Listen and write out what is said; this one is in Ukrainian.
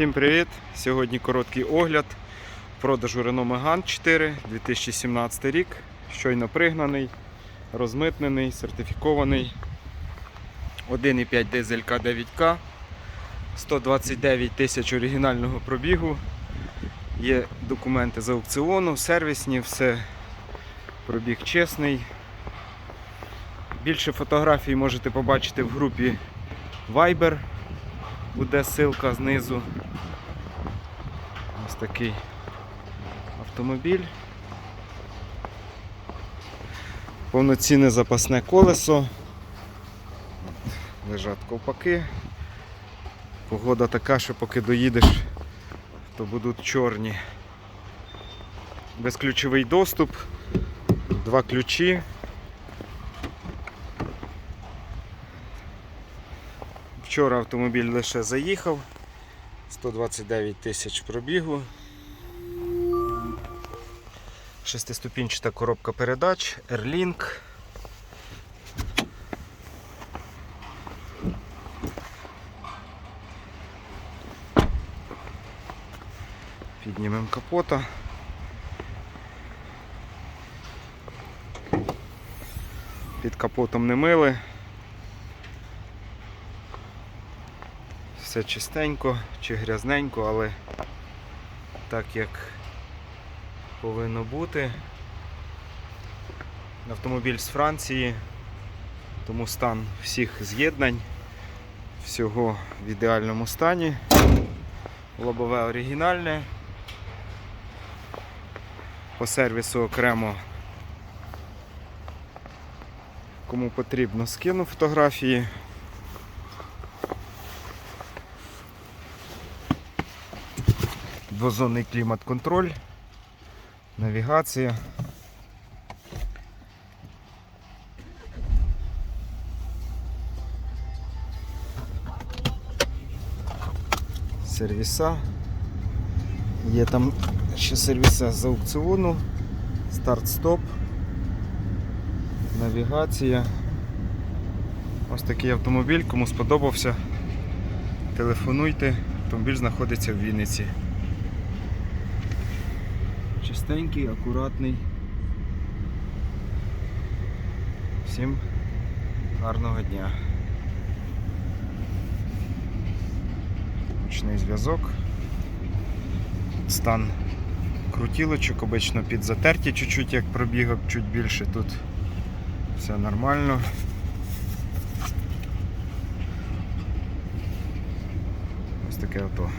Всім привіт! Сьогодні короткий огляд продажу Renault Megane 4 2017 рік. Щойно пригнаний, розмитнений, сертифікований. 1,5 дизелька 9К, 129 тисяч оригінального пробігу. Є документи з аукціону, сервісні, все пробіг чесний. Більше фотографій можете побачити в групі Viber буде ссылка знизу. Ось такий автомобіль. Повноцінне запасне колесо. Лежать ковпаки. Погода така, що поки доїдеш, то будуть чорні. Безключовий доступ, два ключі. Вчора автомобіль лише заїхав, 129 тисяч пробігу. Шестиступінчата коробка передач, Airlink. Піднімемо капота. Під капотом не мили. Все чистенько чи грязненько, але так як повинно бути. Автомобіль з Франції, тому стан всіх з'єднань, всього в ідеальному стані. Лобове оригінальне. По сервісу окремо кому потрібно скину фотографії. Двозонний клімат-контроль, навігація. Сервіса. Є там ще сервіса з аукціону, старт-стоп, навігація. Ось такий автомобіль, кому сподобався. Телефонуйте, автомобіль знаходиться в Вінниці. Чистенький, акуратний. Всім гарного дня. Ручний зв'язок. Стан крутілочок, обично підзатерті чуть-чуть, як пробігав, чуть більше тут все нормально. Ось таке авто.